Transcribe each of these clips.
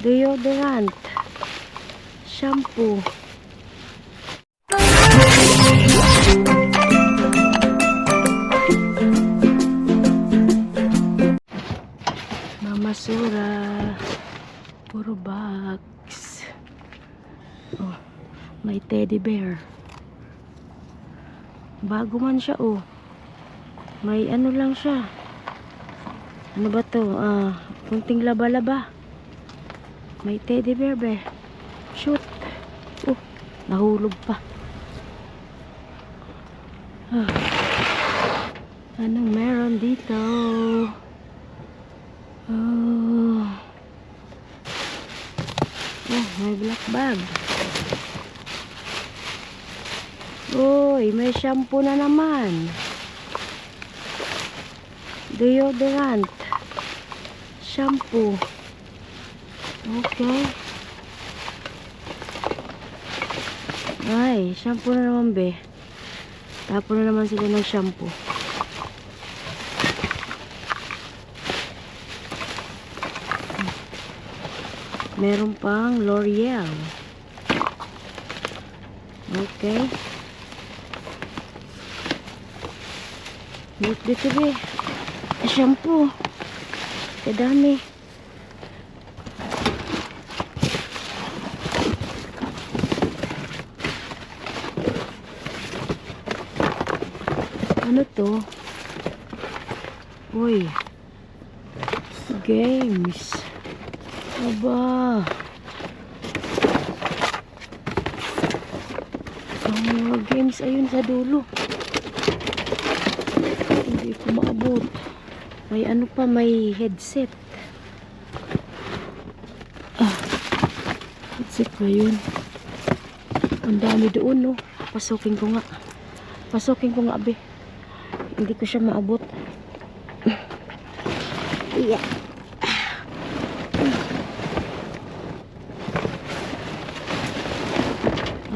deodorant, shampoo. Mamasura. Puro box. Oh, may teddy bear. Bago man siya, oh. May ano lang siya. Ano ba to? Ah, kunting laba-laba. May teddy bear, be. Shoot. Oh, nahulog pa. Ah. Anong meron dito? Oh. Oh, may black bag. Uy, may shampoo na naman. Deodorant. Shampoo. Okay. Ay, shampoo na naman, be. Tapon na naman sila ng shampoo. Meron pang L'Oreal. Okay. Wait dito be. Shampoo. Kadami. Ano to? Uy. Games. Aba. Ang mga games ayun sa dulo. Hindi ko maabot. May ano pa, may headset. Ah. Headset ba yun? Ang dami doon, no? Pasukin ko nga. Pasukin ko nga, be. Hindi ko siya maabot. Yeah.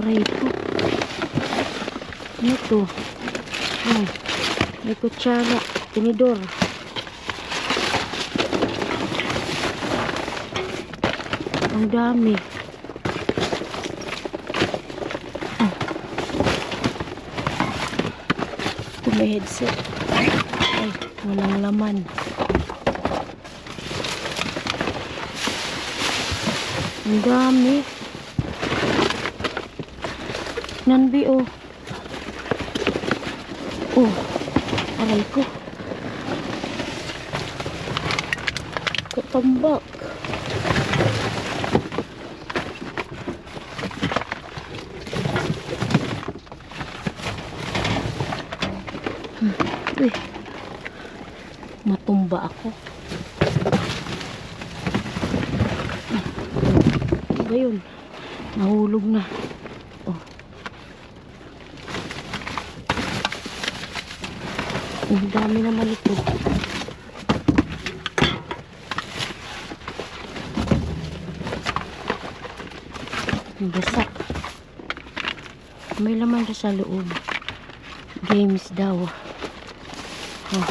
Aray ko. Ano to? Oh, may kutsara. Tinidor. Ang dami. Ah. Ito may headset. Ay, walang laman. Ang dami. Nanbi. Oh, aray ko. Katambak. Hmm. Uy. Matumba ako. Ano ba yun? Nahulog na. Oh. Ang dami naman ito. Ang Basak. May laman siya sa loob. Games daw. Oh.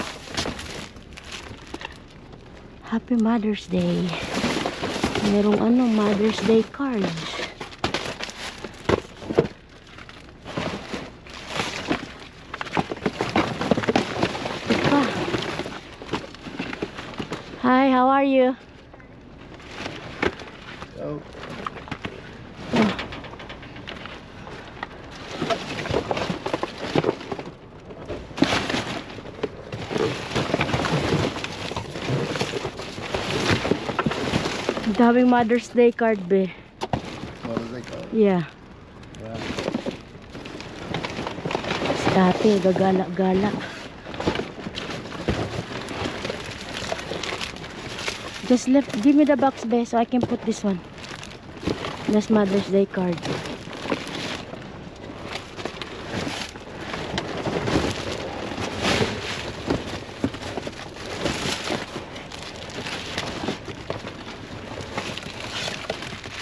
Happy Mother's Day. Merong ano, Mother's Day cards. How are you? Oh, Oh. Daming Mother's Day card, be. was it called? Yeah. Yeah. Dati, gagala-gala. Just left, give me the box, be, so I can put this one. This Mother's Day card.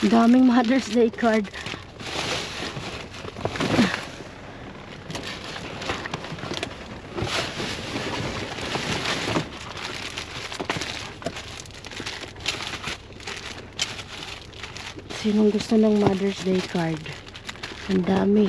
Daming Mother's Day card. Sinong gusto ng Mother's Day card? Ang dami.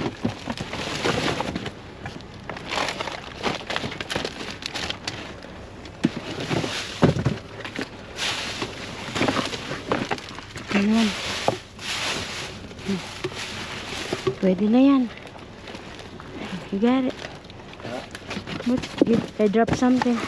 Hmm. Pwede na yan. You got it. What? Give, I dropped something.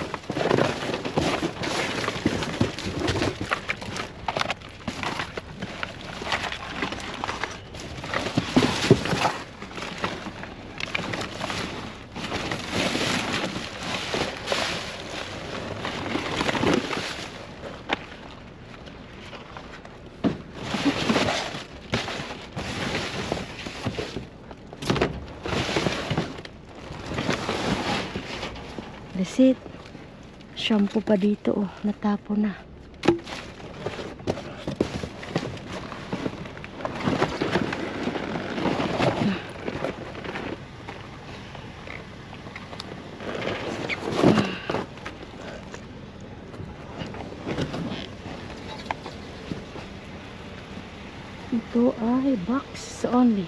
That's it. Shampoo pa dito oh. Natapo na. Ito ay box only.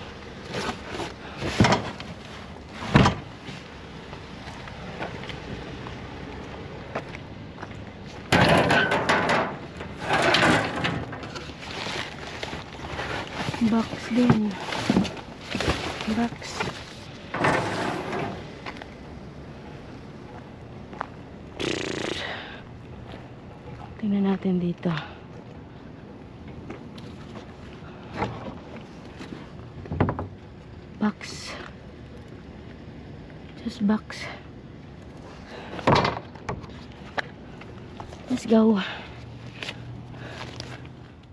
Box din. Box. Tingnan natin dito. Box. Just box. Let's go.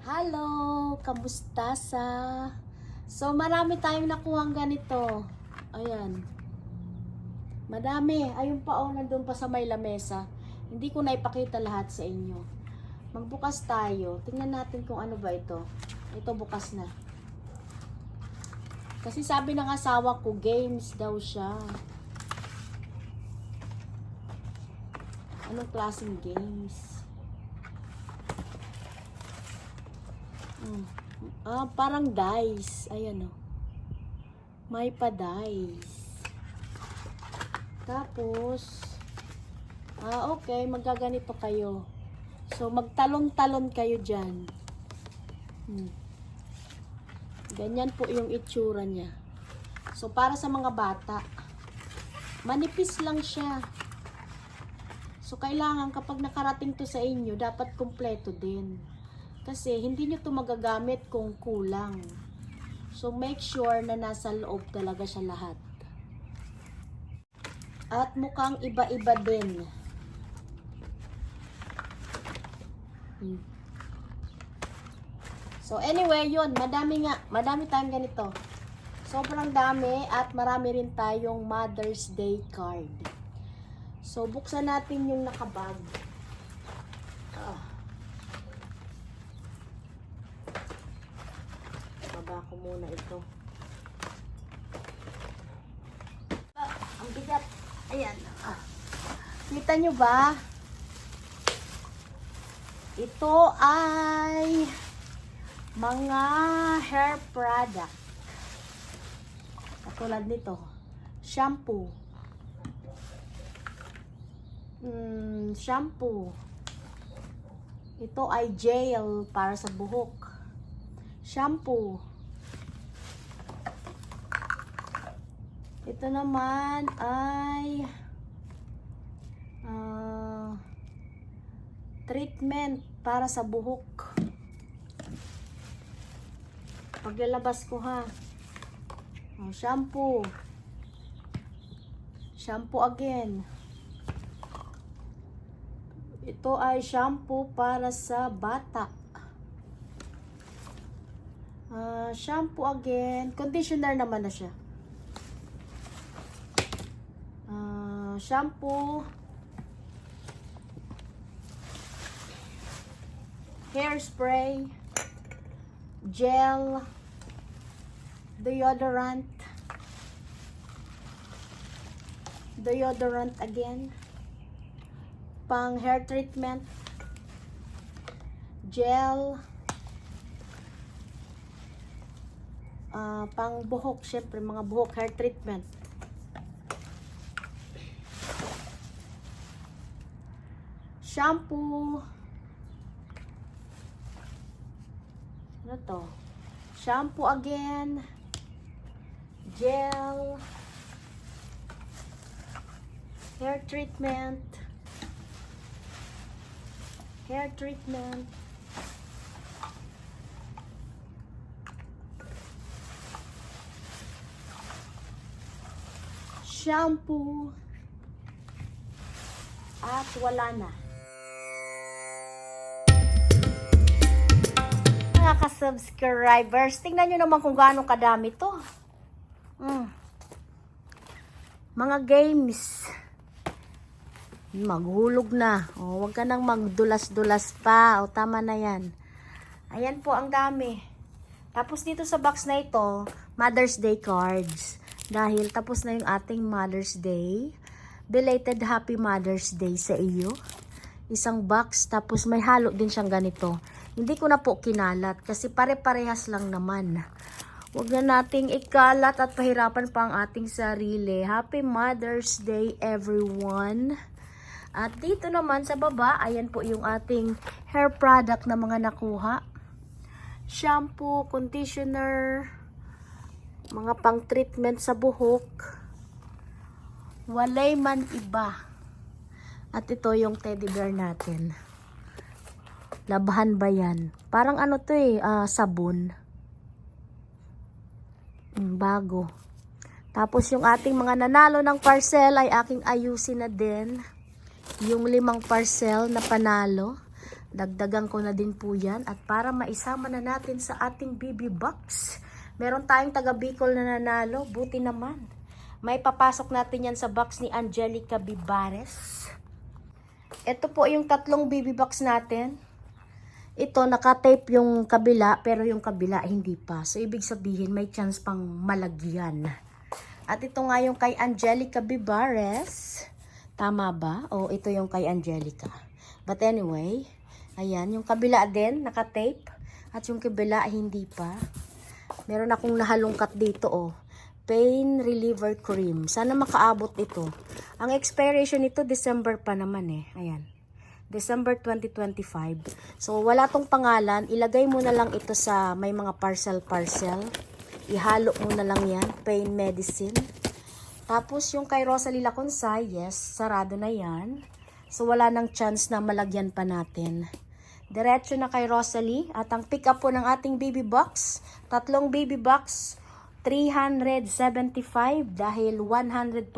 Hello! Kamusta sa? So, marami tayong nakuhang ganito. Ayan. Madami. Ayun pa, oh, nandun pa sa may lamesa. Hindi ko na ipakita lahat sa inyo. Magbukas tayo. Tingnan natin kung ano ba ito. Ito bukas na. Kasi sabi ng asawa ko, games daw siya. Anong klaseng games? Mm. Ah, parang dice. Ayan o. May pa dice. Tapos, ah, okay, magaganito kayo. So, magtalon-talon kayo dyan. Hmm. Ganyan po yung itsura niya. So, para sa mga bata, manipis lang siya. So, kailangan kapag nakarating to sa inyo, dapat kompleto din. Kasi hindi nyo to magagamit kung kulang. So make sure na nasa loob talaga siya lahat. At mukhang iba-iba din. So anyway, yun, madami nga, madami tayong ganito. Sobrang dami at marami rin tayong Mother's Day card. So buksan natin yung nakabag. Ah. Baba ko muna ito. Ah, ang bigat. Ayan. Ah. Kita nyo ba? Ito ay mga hair product. Katulad nito. Shampoo. Mm, shampoo. Ito ay gel para sa buhok. Shampoo. Ito naman ay ah, treatment para sa buhok. Paglalabas ko ha. Oh, shampoo. Shampoo again. Ito ay shampoo para sa bata. Ah, shampoo again. Conditioner naman na siya. Ah, shampoo. Hairspray. Gel. Deodorant. Deodorant again. Pang hair treatment. Gel. ah, pang buhok, syempre, mga buhok hair treatment. Shampoo. Ano to? Shampoo again. Gel. Hair treatment. Hair treatment. Shampoo. At wala na. Mga ka-subscribers, tingnan nyo naman kung gaano kadami to. Mm. Mga games. Maghulog na. O, wag ka nang magdulas-dulas pa. O, tama na yan. Ayan po, ang dami. Tapos dito sa box na ito, Mother's Day cards. Dahil tapos na yung ating Mother's Day. Belated Happy Mother's Day sa iyo. Isang box, tapos may halo din siyang ganito. Hindi ko na po kinalat kasi pare-parehas lang naman. Huwag na nating ikalat at pahirapan pa ang ating sarili. Happy Mother's Day everyone! At dito naman sa baba, ayan po yung ating hair product na mga nakuha. Shampoo, conditioner, mga pang treatment sa buhok. Walay man iba. At ito yung teddy bear natin. Labahan ba yan? Parang ano to eh, ah, sabon. Mm, bago. Tapos yung ating mga nanalo ng parcel ay aking ayusin na din. Yung limang parcel na panalo. Dagdagan ko na din po yan. At para maisama na natin sa ating BB box, meron tayong taga Bicol na nanalo. Buti naman. May papasok natin yan sa box ni Angelica Bibares. Ito po yung tatlong BB box natin. Ito, nakatape yung kabila, pero yung kabila hindi pa. So, ibig sabihin, may chance pang malagyan. At ito nga yung kay Angelica Bibares. Tama ba? O ito yung kay Angelica. But anyway, ayan, yung kabila din, nakatape. At yung kabila, hindi pa. Meron akong nahalungkat dito, oh. Pain Reliever Cream. Sana makaabot ito. Ang expiration nito, December pa naman eh. Ayan. December 2025. So, wala tong pangalan. Ilagay mo na lang ito sa may mga parcel-parcel. Ihalo mo na lang yan. Pain medicine. Tapos, yung kay Rosalie Laconsay, yes, sarado na yan. So, wala nang chance na malagyan pa natin. Diretso na kay Rosalie. At ang pick up po ng ating baby box, tatlong baby box, 375 dahil 125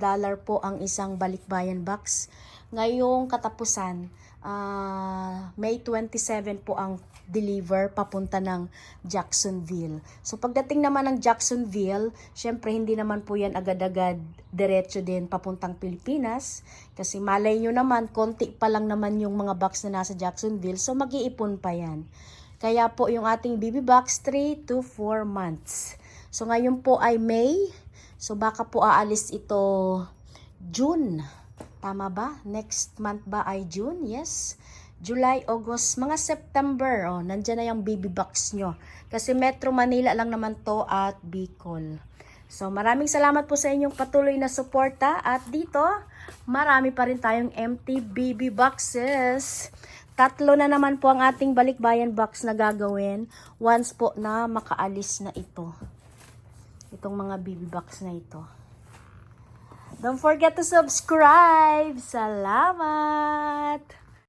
dollar po ang isang balikbayan box. Ngayong katapusan, ah, May 27 po ang deliver papunta ng Jacksonville. So pagdating naman ng Jacksonville, syempre hindi naman po yan agad-agad diretso din papuntang Pilipinas. Kasi malay nyo naman, konti pa lang naman yung mga box na nasa Jacksonville. So mag-iipon pa yan. Kaya po yung ating BB box 3 to 4 months. So ngayon po ay May. So baka po aalis ito June. Tama ba? Next month ba ay June? Yes. July, August, mga September. Oh, nandyan na yung BB box nyo. Kasi Metro Manila lang naman to at Bicol. So maraming salamat po sa inyong patuloy na suporta. At dito, marami pa rin tayong empty BB boxes. Tatlo na naman po ang ating balikbayan box na gagawin once po na makaalis na ito. Itong mga BB box na ito. Don't forget to subscribe. Salamat!